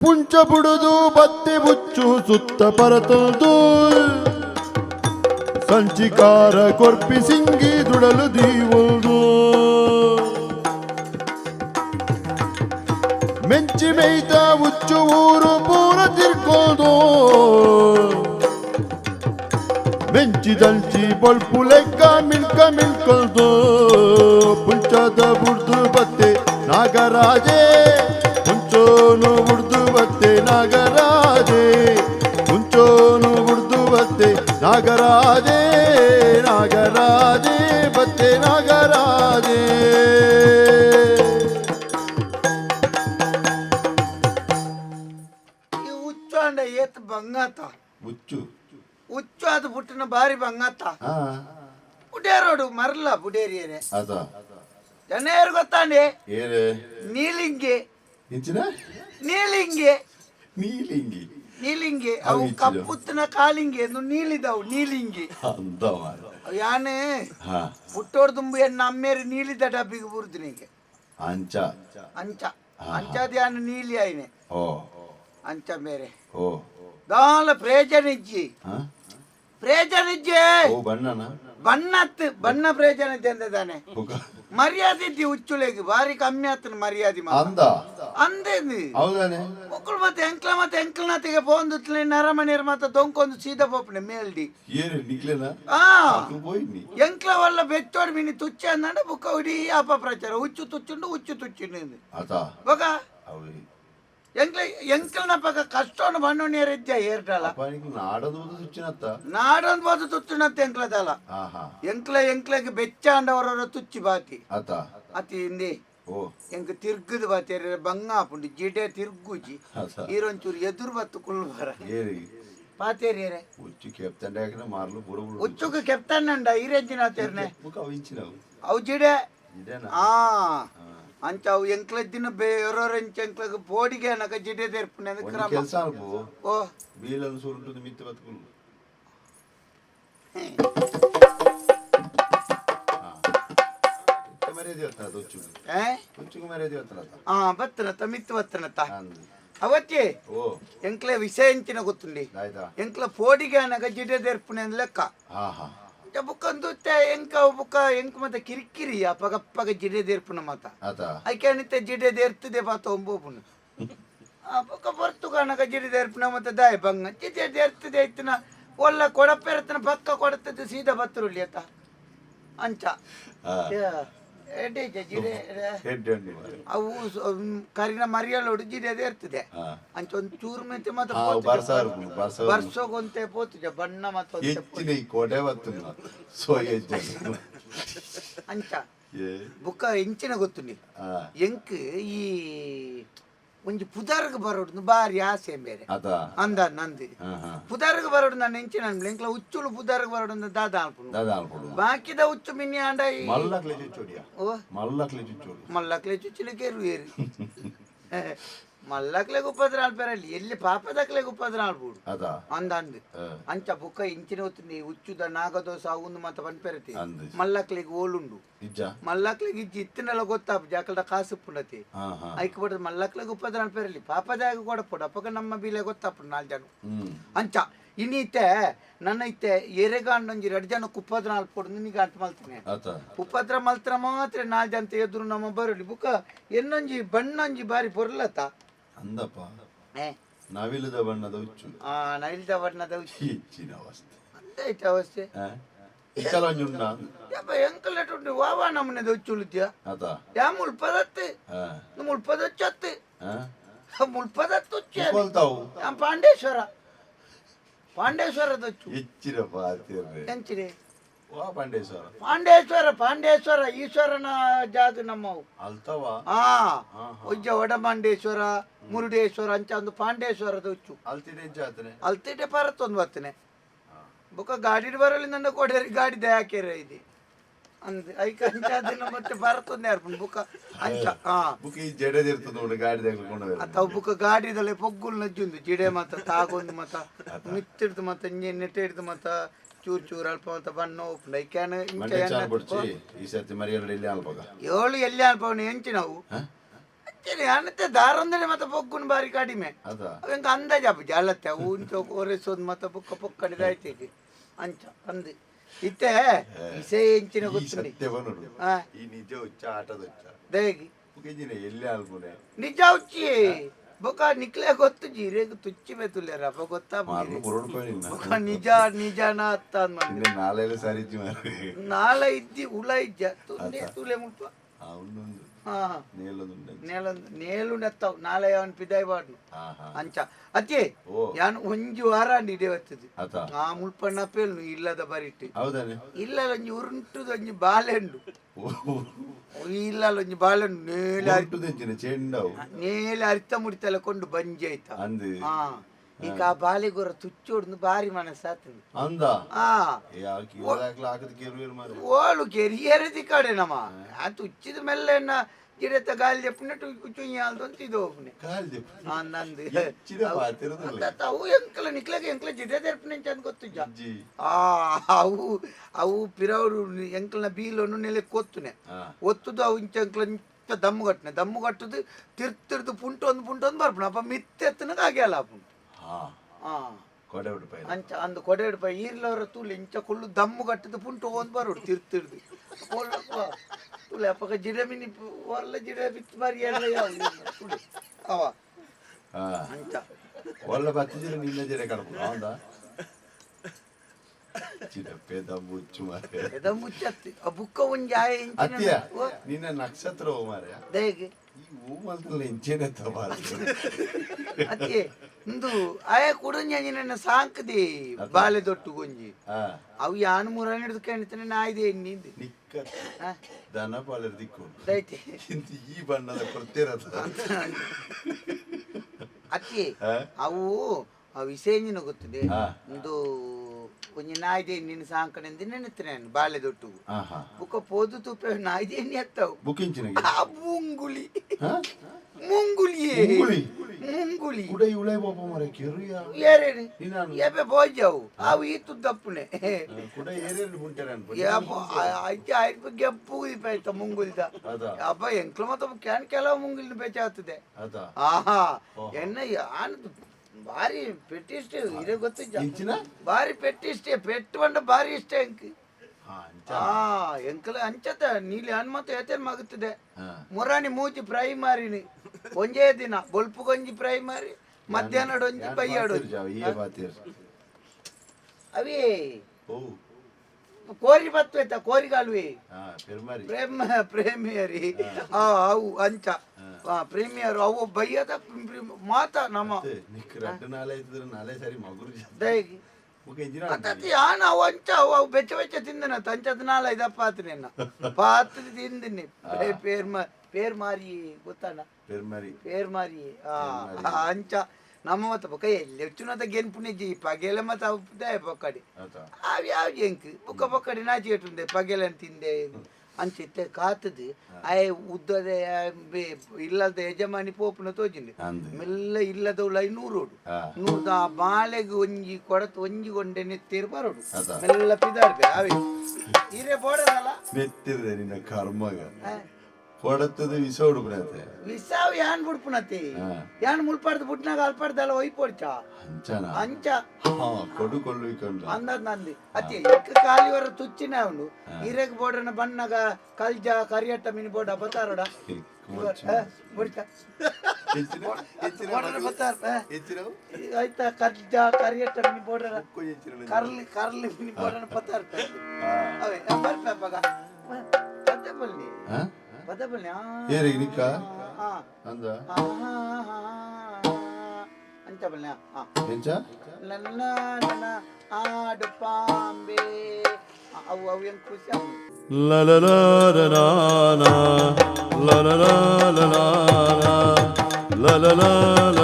ಪುಂಚ ಬುಡುದು ಬತ್ತಿ ಬುಚ್ಚು ಸುತ್ತ ಪರತದು ಸಂಚಿಕಾರ ಕೊರ್ಪಿ ಸಿಂಗಿ ದುಡಲು ದೀವುದು ಮೆಂಚಿ ಮೇಯ್ತ ಉಚ್ಚು ಊರು ಪೂರ ತಿರ್ಕೋದು ಮೆಂಚಿ ದಂಚಿ ಬೊಳ್ಪು ಲೆಕ್ಕ ಮಿಲ್ಕ ಮಿಲ್ಕೊಳ್ದು ಪುಂಚದ ಬುಡ್ದು ಬತ್ತೆ ನಾಗರಾಜೇ ಮುಂಚೋನು ಬುಡ್ದು ಬತ್ತೆ ನಾಗರಾಜೇ ಮುಂಚೋನು ಗುಡ್ದುವತ್ತೆ ಬತ್ತೆ ನಾಗರಾಜೇ ನಾಗರಾಜೇ. ಬತ್ತೆ ನಾಗರಾಜೇ ಏತ್ ಬಂಗಾತ. ಉಚ್ಚು ಹುಚ್ಚು ಅದು ಪುಟ್ಟಿನ ಬಾರಿ ಬಂಗಾತ. ಹಾ. ಮರ್ಲ ಪುಡೇರಿಯರೆ ಜನ ಜನೇರು ಗೊತ್ತಾಂಡೆ? ನೀಲಿಂಗಿ ಇಂಚಿನ ನೀಲಿಂಗಿ. ನೀಲಿಂಗಿ. ನೀಲಿಂಗಿ. ಅವು ಕಪ್ಪುತ್ತಿನ ಕಾಲಿಂಗಿ ಎಂದು ನೀಲಿದವು ನೀಲಿಂಗಿ. ಅಂದ ಯಾನೆ? ಹಾ. ಪುಟ್ಟೋಡ್ ತುಂಬು ಎನ್ನ ಅಮ್ಮೇರಿ ನೀಲಿದ ಡಬ್ಬಿಗೆ ಬುರ್ದಿನಿಗೆ ಅಂಚ. ಅಂಚ. ಅಂಚದ ಯಾನು ನೀಲಿ ಆಯ್ನೆ. ಓ. ಅಂಚ ಮೇರೆ. ಓ. ದಾಲ ಪ್ರೇಜನಿಜ್ಜಿ ಪ್ರೇಜನಿಜ್ಜಿ ಬಣ್ಣನ? ಬಣ್ಣತ್ ಬಣ್ಣ ಪ್ರೇಜನ ತಂದದಾನೆ ಬುಕ ಮರ್ಯಾದೆ ಇದ್ದಿ ಹುಚ್ಚುಲೆಗೆ ಭಾರಿ ಕಮ್ಮಿ ಆತನ ಮರ್ಯಾದೆ ಮಾತ್ರ. ಅಂದ ಅಂದೇಂದು ಹೌದಾನೆ ಮಕ್ಕಳು ಮತ್ತೆ ಎಂಕ್ಲ ಮತ್ತೆ ಎಂಕ್ಲನಾತಿಗೆ ಪೋಂದುತ್ಲೆ ನರಮಣಿಯರ್ ಮತ್ತೆ ದೊಂಕೊಂದು ಸೀದಾ ಪೋಪನೆ ಮೇಲ್ಡಿ ಏನು ನಿಕ್ಲೆನ ಆ పోయింది ಎಂಕ್ಲ ವಲ್ಲ ಬೆಚ್ಚೋಡ್ ಮಿನಿ ತುಚ್ಚ ಅಂದಂಡ ಬುಕ್ಕ ಹುಡಿ ಅಪಪ್ರಚಾರ ಹುಚ್ಚು ತುಚ್ಚುಂಡು ಹುಚ್ಚು ತುಚ್ಚುಂಡು అత ಬೊಕ అవి ಎಂಕ್ಲ ಎಂಕಲ್ನ ಪಕ್ಕ ಕಷ್ಟವನ್ನು ಬಣ್ಣೆ ರೀತಿಯ ಏರ್ಟಲ್ಲ ನಾಡನ್ ಬದು ತುತ್ತಿನತ್ತ ಎಂಕ್ಲದಲ್ಲ ಎಂಕ್ಲ ಎಂಕ್ಲಗೆ ಬೆಚ್ಚಾಂಡವರ ತುಚ್ಚಿ ಬಾತಿ ಅತಿ ಹಿಂದಿ ಎಂಕ ತಿರ್ಗದ ಬಾತೇರಿ ಬಂಗಾಪುಂಡು ಜಿಡೆ ತಿರ್ಗುಜಿ ಈರೊಂಚೂರು ಎದುರು ಬತ್ತು ಕುಳ್ಬಾರ ಪಾತೇರಿಯರೆ ಉಚ್ಚು ಕೆಪ್ತಂಡ ಮಾರ್ಲು ಬುಡುಬುಡು ಉಚ್ಚುಗೆ ಕೆಪ್ತಂಡ ಈರೆಂಚಿನ ಆತೇರ್ನೆ ಅವು ಜಿಡೆ ಹಾ ಅಂಚಾವು ಎಂಕ್ಲದ್ದಿನ ಬೇರೆಯವ್ರ ಎಂಕ್ಲಗ ಪೋಡಿಗೆ ನಕ ಜಿಡೆ ದೇರ್ಪುನೆ ಕ್ರಮ ಕೆಲಸ ಓ ಬೀಳಲು ಸುರುಂಟು ಮಿತ್ತ ಬದುಕುಲು ಬತ್ತನತ ಮಿತ್ತು ಬತ್ತನತ ಅವತ್ತೆ ಎಂಕ್ಲ ವಿಷಯ ಎಂಚಿನ ಗೊತ್ತುಂಡಿ ಎಂಕ್ಲ ಪೋಡಿಗೆ ಅನಗ ಜಿಡೆ ದೇರ್ಪುನೆ ಲೆಕ್ಕ ತ ಬುಕ್ ತೆ ಎಂಕ ಬೊಕ ಎಂಕ್ ಮತ ಕಿರಿಕಿರಿ ಅಪಗಪ್ಪಗ ಜಿಡೆ ದೇರ್ಪುನ ಐಕೆ ಅನಿತೆ ಜಿಡೆ ದೇರ್ತದೆ ಬಾತ ಒಂಬೋಪುನ ಅಪಕ ಬರ್ತು ಕಾಣಕ ಜಿಡೆ ದೇರ್ಪುನ ಮತ ದಾಯ ಬಂಗ ಜಿಡೆ ದೇರ್ತದೆ ಒಲ್ಲ ಕೊಡಪೆರತನ ಪಕ್ಕ ಕೊಡತದೆ ಸೀದಾ ಬತ್ತರುಲಿ ಅತ ಅಂಚ ಅವು ಕರಿನ ಮರಿಯಲ್ಲೋಡು ಜಿಡೇದೇ ಇರ್ತದೆ. ಅಂಚ ಒಂದು ಚೂರು ಮೆತ್ತೆ ಮಾತ್ರ ಬರ್ಸೋಗೊಂತೆ ಪೋತುಜ ಬಣ್ಣ ಮತ್ತೆ ಕೋಡೆ ಅಂಚ ಬುಕ್ಕ ಎಂಚಿನ ಗೊತ್ತು ಎಂಕ್ ಈ ಒಂದು ಪುದಾರ್ಗ ಬರೋದು ಬಾರಿ ಆಸೆನೇ ಮೇರೆ ಅದು? ಅಂದ ನಂದಿ. ಹಹ ಪುದಾರ್ಗ ಬರೋದು ನಾನು ನಿಂಗೆ ನಾನು ಲಿಂಕ್ಲ ಉಚ್ಚುಲು ಪುದಾರ್ಗ ಬರೋದು ನ ದಾದಾ ಹಾಕೋನು ದಾದಾ ಹಾಕೋನು ವಾಕ್ಯದ ಉಚ್ಚು ಮಿನ್ನಾಂಡೈ ಮಲ್ಲಕಲೆ ಚುಚ್ಚೋಡಿಯಾ? ಓ. ಮಲ್ಲಕ್ಲೆ ಚುಚ್ಚೋದು ಮಲ್ಲಕಲೆ ಚುಚ್ಚಿಲೇ ಕೇರುಯೆರಿ ಮಲ್ಲಕ್ಲೆಗ್ ಉಪದ್ರ ಆಳ್ಬಾರಲ್ಲಿ ಎಲ್ಲಿ ಪಾಪದಕ್ಲೆಗ್ ಉಪದ್ರ ಆಳ್ಬೋದು. ಅದಾ? ಅಂದ ಅಂದ್ ಅಂಚ ಬುಕ್ಕ ಇಂಚಿನ ಹೊತ್ತಿನಿ ದ ನಾಗದೋಸ ಅವುಂದು ಮತ್ತ ಪನ್ಪೆರತಿ ಅಂದ್. ಮಲ್ಲಕ್ಲೆಗ್ ಓಲುಂಡು. ಇಜ್ಜ ಮಲ್ಲಕ್ಲೆಗ್ ಇಜ್ಜಿ ಇತ್ತಿನೆಲ್ಲ ಗೊತ್ತಾಪ್ ಜಾಕಲ್ದ ಕಾಸು ಪುಂಡತಿ ಐಕ್ ಬಡದ ಮಲ್ಲಕ್ಲೆಗ್ ಉಪದ್ರ ಆಳ್ಬಾರಲ್ಲಿ ಪಾಪದಾಗ ಕೊಡಪುಡ ಅಪ್ಪಗ ನಮ್ಮ ಬೀಲೆ ಗೊತ್ತಾಪುಡು ನಾಲ್ ಜನ. ಅಂಚ ಇನಿತೆ ನನ್ನ ಐತೆ ಎರೆಗಾಂಡೊಂಜಿ ಎರಡು ಜನ ಉಪದ್ರ ಆಳ್ಪೊಡು ನಿನಗೆ ಅಂಟ ಮಲ್ತೀನಿ ಆತ. ಮಲ್ತ್ರ ಮಾತ್ರ ನಾಲ್ ಜನ ಎದುರು ನಮ್ಮ ಬರಲಿ. ಬುಕ್ಕ ಎನ್ನೊಂಜಿ ಬಣ್ಣೊಂಜಿ ಬಾರಿ ಬೊರ್ಲತ್ತ ಅಂದಪ್ಪ. ನವಿಲದ ಬಣ್ಣದ ಹುಚ್ಚು. ಆ ನವಿಲದ ಬಣ್ಣದ ಹುಚ್ಚು. ಹೆಚ್ಚಿನ ಅವಸ್ಥೆ. ಅಂದೈತೆ ಅವಸ್ಥೆ. ಇಕ್ಕಲಂಜುಂಡ ಯಪ್ಪ ಎಂಕಲೆಟ್ ಉಂಟು ನಮ್ಮನೆ ದೊಚ್ಚುಳಿದ್ಯ ಅದ ಯಾ ಮುಲ್ಪದತ್ತೆ ಮುಲ್ಪದೊಚ್ಚತ್ತೆ ಮುಲ್ಪದತ್ತುಚ್ಚೆ ಪಾಂಡೇಶ್ವರ. ಪಾಂಡೇಶ್ವರ ದೊಚ್ಚು ಹೆಚ್ಚಿನ ಪಾತಿರ್ರೆ ಎಂಚಿರೇ ಪಾಂಡೇಶ್ವರ. ಪಾಂಡೇಶ್ವರ ಪಾಂಡೇಶ್ವರ ಈಶ್ವರನ ಜಾತಿ ನಮ್ಮವು. ಅಲ್ತವ? ಹಾ ಒಜ್ಜ ಒಡಮಾಂಡೇಶ್ವರ ಮುರುಡೇಶ್ವರ ಅಂಚ ಒಂದು ಪಾಂಡೇಶ್ವರದ ಉಚ್ಚು ಅಲ್ತಿದೆ ಜಾತ್ರೆ ಅಲ್ತಿಡೆ ಒಂದು ಬರ್ತೇನೆ ಬುಕ್ಕ ಗಾಡಿ ಬರಲಿ ನನ್ನ ಕೊಡರಿ ಗಾಡಿ ದಯಾಕೆರೆ ಇದೆ. ಅಂದ ಐಕ ಅಂಚಾದಿನ ಮತ್ತೆ ಬರ್ತೊಂದು ಯಾರು ಬುಕ್ಕ ಅಂಚ ಹಾ ಬುಕ್ಕ ಈ ಜಡೆದಿರ್ತದ ನೋಡಿ ಗಾಡಿ ತೆಗೆದುಕೊಂಡು ಅಥವಾ ಬುಕ್ಕ ಗಾಡಿದಲ್ಲೇ ಪೊಗ್ಗುಲ್ ನಜ್ಜುಂದು ಜಿಡೆ ಮತ್ತ ತಾಗೊಂದು ಮತ ಮಿತ್ತಿಡ್ದು ಮತ ನೆಟ್ಟೆ ಹಿಡ್ದು ಮತ ಚೂರ್ ಚೂರ್ ಅಲ್ಪವಂತ ಬಣ್ಣ ನೈಕ್ಯಾನ ಇಂಚ ಮಂಡೆ ಚಾರ್ ಈ ಸರ್ತಿ ಮರಿ ಎರಡು ಅಲ್ಪ ಏಳು ಎಲ್ಲಿ ಅಲ್ಪವನು ಎಂಚಿ ನಾವು? ಅಚ್ಚರಿ ಅನ್ನತ್ತೆ ದಾರಂದ್ರೆ ಮತ್ತೆ ಬೊಗ್ಗುನ್ ಬಾರಿ ಕಡಿಮೆ. ಅದ ಅವಂಗ ಅಂದಾಜ್ ಅಪ್ಪ ಜಾಲತ್ತೆ ಅವು ಉಂಚು ಓರೈಸೋದು ಮತ್ತೆ ಪುಕ್ಕ ಪುಕ್ಕ ಇದಾಯ್ತೈತಿ ಅಂಚ ಅಂದಿ. ಇತ್ತೆ ಇಸೇ ಎಂಚಿನ ಈ ಗೊತ್ತು ಸತ್ಯ ಬನ್ನೋಡು ಹಾ ಈ ನಿಜ ಉಚ್ಚ ಆಟದ ಉಚ್ಚ ದೇಗಿ ನಿಜ ಉಚ್ಚಿ ಬೊಕ ನಿಕ್ಲೆ ಗೊತ್ತು ಜೀರೆಗ್ ತುಚ್ಚಿ ಬೇತುಲ್ಲೇರ ಅಪ್ಪ ಗೊತ್ತಾ ಬೊಕ ನಿಜ ನಿಜನ ಅತ್ತ ಅಂದ್ಮಂದ್ರೆ ನಾಳೆಲ್ಲ ಸರಿ ನಾಳೆ ಇದ್ದಿ ಉಲ ಇಜ್ಜ. ತುಂದೆ ತುಲೆ ಮುಟ್ಟ నేలు నెత్తావు నాలే అని పిదాయివాడు ಅಂಚ. అతి యాను ಒಂಜಿ ವಾರ ಇಡೇ ಬರ್ತದೆ ಆ ಮುಳ್ಪಣ್ಣ ಪೇಲ್ನು ಇಲ್ಲದ ಬರಿಟ್ಟು. ಇಲ್ಲ ಒಂಜಿ ಉರುಂಟು ಒಂಜಿ ಬಾಲೆಂಡು. ಓ ಇಲ್ಲ ಒಂಜಿ ಬಾಳೆಹಣ್ಣು ನೇಲೆ ಅರಿ ಉಂಟು ತೆಂಚಿನ ಚೆಂಡವು ನೇಲೆ ಅರಿತ ಮುಡಿತಲ್ಲ ಕೊಂಡು ಬಂಜಿ ಆಯ್ತಾ ಅಂದು ಹಾ ಈಗ ಆ ಬಾಲೆಗೊರ ತುಚ್ಚೋಡ್ದು ಬಾರಿ ಮನಸ್ಸಾತದೆ ಅಂದ ಹಾ ಯಾಕೆ ಇವಾಗಲೇ ಹಾಕದ ಕೇರು ಮಾರ್ರೆ ಓಳು ಕೆರಿಯರದಿ ಕಡೆ ನಮ್ಮ ಆ ತುಚ್ಚಿದ ಮೇಲೆ ಗಿಡತ ಗಾಳಿ ಎಪ್ಪನಟ್ಟು ಚುಯ್ಯ ಅಂತಿದ್ದು ಒಬ್ಬನೇ ನಂದು. ಅವು ಎಂಕಲ ನಿಕ್ಲಾಗ ಎಂಕಲ ಜಿಡೆ ತೆರ್ಪನೆ ಅಂತ ಗೊತ್ತು ಜಾ. ಅಜ್ಜಿ ಆ ಅವು ಅವು ಪಿರವರು ಎಂಕಲ್ನ ಬೀಲನ್ನು ನೆಲೆ ಕೊತ್ತುನೆ. ಒತ್ತುದು ಅವು ಇಂಚ ಎಂಕಲ ಇಂಚ ದಮ್ಮು ಕಟ್ಟನೆ ದಮ್ಮು ಕಟ್ಟುದು ತಿರ್ತಿರ್ದು ಪುಂಟು ಒಂದು ಪುಂಟು ಒಂದು ಬರ್ಪಣ. ಅಪ್ಪ ಮಿತ್ತೆತ್ತನಗ ಆಗ್ಯಾಲ ಆ ಪುಂಟು. ಹಾ. ಪೈ ಅಂಚ ಅಂದ ಕೊಡೆ ಹಿಡ್ಪ ಈರ್ಲವರ ತೂಲ್ ಇಂಚ ಕುಳ್ಳು ದಮ್ಮು ಕಟ್ಟದು ಪುಂಟು ಒಂದು ಬರೋಡು ತಿರ್ತಿರ್ದು ತುಲೆ ಅಪ್ಪಗ ಜಿಲೇಬಿ ನಿಪ್ಪು ಒಲ್ಲ ಜಿಲೇಬಿ ಮಾರಿ ಎಲ್ಲ ಅವ ಅಂತ ಒಲ್ಲ ಬತ್ತಿದ್ರೆ ನಿನ್ನ ಜಡೆ ಕಡಪು ಹೌದಾ ಪೆದ ಮುಚ್ಚು ನಿನ್ನ ನಕ್ಷತ್ರ ಓ ದೇಗೆ ಈ ಓ ಮಂತ್ರ ಇಂಚೇನೆ ಇಂದು ಆಯ ಕುಡಂಜಿ ನನ್ನ ಸಾಂಕದಿ ಬಾಲೆ ದೊಟ್ಟು ಗೊಂಜಿ. ಅವು ಯಾನ್ ಮೂರ ಹಿಡಿದು ಕಾಣ್ತಾನೆ ನಾಯ್ದೆ ನಿಂದು. ನಿಕ್ಕ. ದನ ಬಾಲೆ ದಿಕ್ಕು. ದೈತೆ ಈ ಬಣ್ಣದ ಕೊಡ್ತಿರತ್ತ ಅತ್ತೆ ಅವು ವಿಷಯಂಜಿನ ಗೊತ್ತದೆ. ಇಂದು ಒಂದು ಒಂಜಿ ನಾಯ್ದೆ ನಿನ್ನ ಸಾಂಕಣೆಂದು ನೆನೆತ್ತನೆ ನಾನು ಬಾಲೆ ದೊಟ್ಟು ಬುಕ್ಕ ಪೋದು ತುಪ್ಪ ನಾಯ್ದೆ ಎಣ್ಣೆ ಎತ್ತವು. ಬುಕ್ಕಿಂಚಿನಗೆ? ಆ ಮುಂಗುಲಿ ಮುಂಗುಲಿಯೇ ಮುಂಗುಲಿ कुठे इवलाय बाबा मरे केरूया ಏರೇನು ಇನ್ನಾನು. ಎಬ್ಬೆ ಬೋಜವು ಅವು ಈತು ದಪ್ಪನೆ कुठे एरेल ಬಗ್ಗೆ ಪೂಗಿ ಪೇತ ಮುಂಗುಲ್ದ. ಅಬ್ಬ ಎಂಕ್ಲ ಮತ್ತ ಕ್ಯಾನ್ ಕೆಲವು ಮುಂಗುಲಿನ ಬೇಚಾಗ್ತದೆ ಆಹಾ ಎನ್ನ ಯಾನದು ಭಾರಿ ಪೆಟ್ಟಿಷ್ಟೇ ಇದೆ ಗೊತ್ತಿದ್ದ ಇಂಚಿನ? ಭಾರಿ ಪೆಟ್ಟಿಷ್ಟೇ ಪೆಟ್ಟು ಬಂಡ ಭಾರಿ ಇಷ್ಟ ಎಂಕಲ ಅಂಚತ ನೀಲಿ ಹನುಮಂತ ಏತೇನ್ ಮಗುತ್ತದೆ. ಮುರಾಣಿ ಮೂತಿ ಪ್ರೈ ಮಾರಿನಿ ಒಂಜೇ ದಿನ ಬೊಲ್ಪುಗೊಂಜಿ ಪ್ರೈ ಮಾರಿ ಮಧ್ಯಾಹ್ನ ಒಂಜಿ ಬೈಯಾಡು ಅವಿ. ಕೋರಿ ಬತ್ವೇತ ಕೋರಿಗಾಲ್ವಿ. ಪ್ರೇಮಿಯರಿ. ಅವು ಅಂಚ. ಪ್ರೇಮಿಯರು ಅವು ಬೈಯದ ಮಾತ ನಮ್ಮ ನಾಳೆ ಸರಿ ಮಗುರು आता ती हा ना ವಂಚ ಬೆಚ್ಚ ಬೆಚ್ಚ ತಿಂದನ ತಂಚದ ನಾಲ ಇದ ಪಾತ್ರೆ ಪಾತ್ರೆ ತಿಂದಿನಿ ಪೇರ್ ಪೇರ್ ಮಾರಿ ಗೊತ್ತಾನ ಪೇರ್ ಮಾರಿ ಪೇರ್ ಮಾರಿ ಅಂಚ ನಮ್ಮ ಮತ ಬೊಕ ಎಲ್ಲಿ ಹೆಚ್ಚುನತ ಗೆನ್ ಪುಣ್ಯ ಜಿ ಪಗೆಲ ಮತ ಪೊಕ್ಕಡಿ ಅವು ಯಾವ ಜೆಂಕ್ ಬೊಕ್ಕ ಬೊಕ್ಕಡಿ ನಾಚಿ ಇಟ್ಟುಂದೆ ಪಗೆಲನ್ ತಿಂದೆ ಅಂಚಿತ್ತೆ ಕಾತದು. ಆಯ್ ಉದ್ದದ ಬೆ- ಇಲ್ಲದ ಯಜಮಾನಿ ಪೋಪುನ ತೋಜಿಂಡೆ ಮೆಲ್ಲ ಇಲ್ಲದ ಐನೂರೋಡು ನೂರೋಡು ನೂರ್ದ ಆ ಬಾಳೆಗೆ ಒಂಜಿ ಕೊಡತ್ ಒಂಜಿ ಗೊಂಡೆ ನೆತ್ತಿರ್ ಬರೋಡು. ಮೆಲ್ಲ ಪಿದಾರ್ಬೆ ಅವೇ ಇರೇ ಬೋಡದಲ್ಲ? ನೆತ್ತಿರ್ದೆ ನಿನ್ನ ಕರ್ಮಗ. ಕೊಡತ್ತದ ವಿಷ ಬಿಡತ್ತೆ ವಿಸಾವ್ ಯಾನ್ ಬುಡ್ಪುನತಿ ಹಾ. ಯಾನ್ ಮುಲ್ಪಾಡ್ದು ಬುಟ್ನಾಗ ಅಲ್ಪಾಡ್ದಲ್ಲ ಒಯ್ಪೊಡ್ಚ ಅಂಚನ ಅಂಚ ಹಾ ಕೊಡು ಕೊಳ್ಳಿಕೊಂಡು ಅಂದದ್ ನಂದಿ ಅತಿ ಎಕ್ಕ ಕಾಲಿವರ ತುಚ್ಚಿನ ಅವನು. ಹಿರೇಗ್ ಬೋಡನ ಬಣ್ಣಗ ಕಲ್ಜ ಕರಿಯಟ್ಟ ಮಿನಿ ಬೋಡ ಬತ್ತಾರೋಡ? ಈಗ ಆಯ್ತಾ ಕಲ್ಜ ಕರಿಯಟ್ಟ ಮಿನಿ ಕರ್ಲಿ ಕರ್ಲಿ ಮಿನಿ ಬೋಡನ ಅವೇ ಬರ್ಪ ಬಗ ಬಲ್ಲಿ ಹಾ ಪದ ಬಲ್ಲಿ ಆ ಏರಿ ನಿಕ್ಕ ಆ, ಅಂದ ಆ, ಆ, ಆ, ಅಂತ ಬಲ್ಲಿ ಆ ಎಂಚ ನನ್ನ ನನ್ನ ಆಡು ಪಾಂಬೆ ಆ, ಅವು ಅವು ಹೆಂಗ್ ಖುಷಿ ಅವು La la la la la la la la